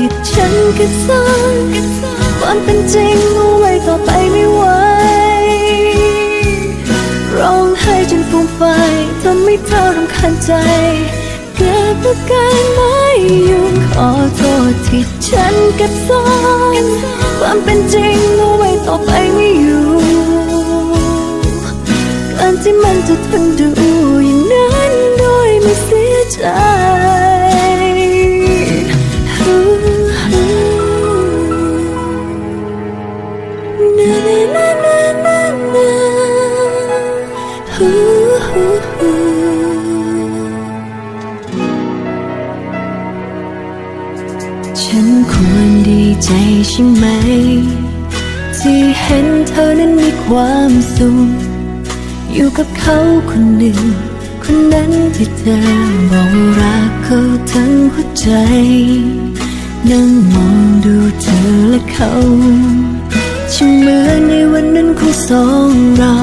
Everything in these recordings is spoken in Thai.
ที่ฉันเก็บซ่อนความเป็นจริงเอาไว้ต่อไปไม่ไหวร้องไห้จนฟูมไฟทำให้เธอรำคาญใจเก็บอาการไม่อยู่ขอโทษที่ฉันเก็บซ่อนความเป็นจริงเอาไว้ต่อไปไม่อยู่การที่มันจะทนดูอย่างนั้นโดยไม่เสียใจ ฉันควรดีใจใช่ไหม ที่เห็นเธอนั้นมีความสุขอยู่กับเขาคนหนึ่ง คนนั้นที่เธอบอกว่ารักเขาทั้งหัวใจ นั่งมองดูเธอและเขาช่างเหมือนในวันนั้นของสองเรา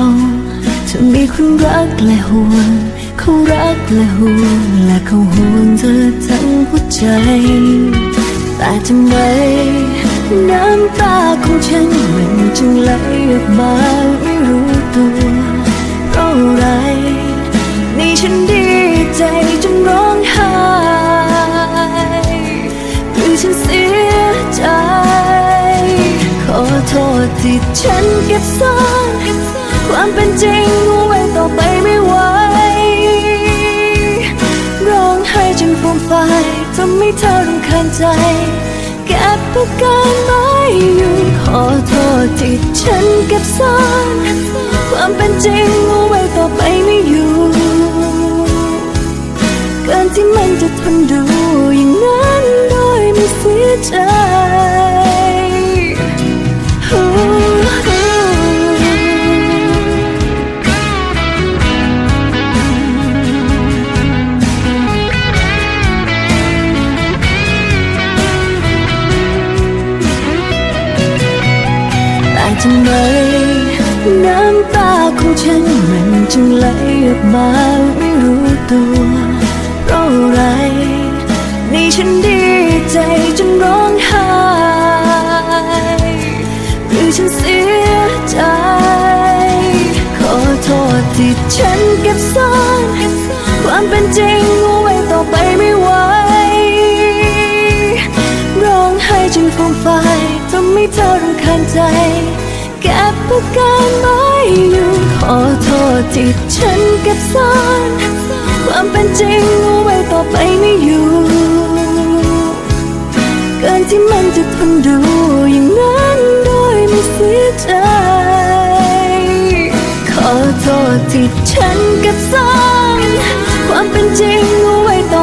เธอมีคนรักและห่วงเขารักและห่วงและเขาห่วงเธอทั้งหัวใจ แต่ทำไมน้ำตาของฉันมันจึงไหลออกมาไม่รู้ตัวเพราะอะไรนี่ฉันดีใจจนร้องไห้หรือฉันเสียใจ ขอโทษที่ฉันเก็บซ่อน ความเป็นจริงเอาไว้ต่อไปไม่ไหวร้องไห้จนฟูมไฟทำให้เธอรำคาญใจเก็บอาการไม่อยู่ ขอโทษที่ฉันเก็บซ่อนความเป็นจริงเอาไว้ต่อไปไม่อยู่เกินที่มันจะทนดูอย่างนั้นโดยไม่เสียใจำไม น้ำตาของฉันมันจึงไหลออกมาไม่รู้ตัว เพราะอะไร นี่ฉันดีใจจนร้องไห้หรือฉันเสียใจ ขอโทษที่ฉันเก็บซ่อน ความเป็นจริงเอาไว้ต่อไปไม่ไหวร้องไห้จนฟูมไฟายทำให้เธอรำคาญใจ เก็บอาการไม่อยู่ขอโทษที่ฉันเก็บซ่อนความเป็นจริงเอาไว้ต่อไปไม่อยู่ เกินที่มันจะทนดูอย่างนั้นโดยไม่เสียใจขอโทษที่ฉันเก็บซ่อนความเป็นจริงเอาไว้ต่อ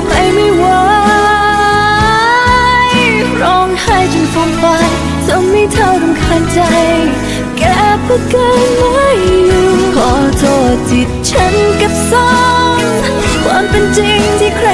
ก้ประกันไม่อยู่ขอโทษจิตฉันกับซ่อนความเป็นจริงที่ใคร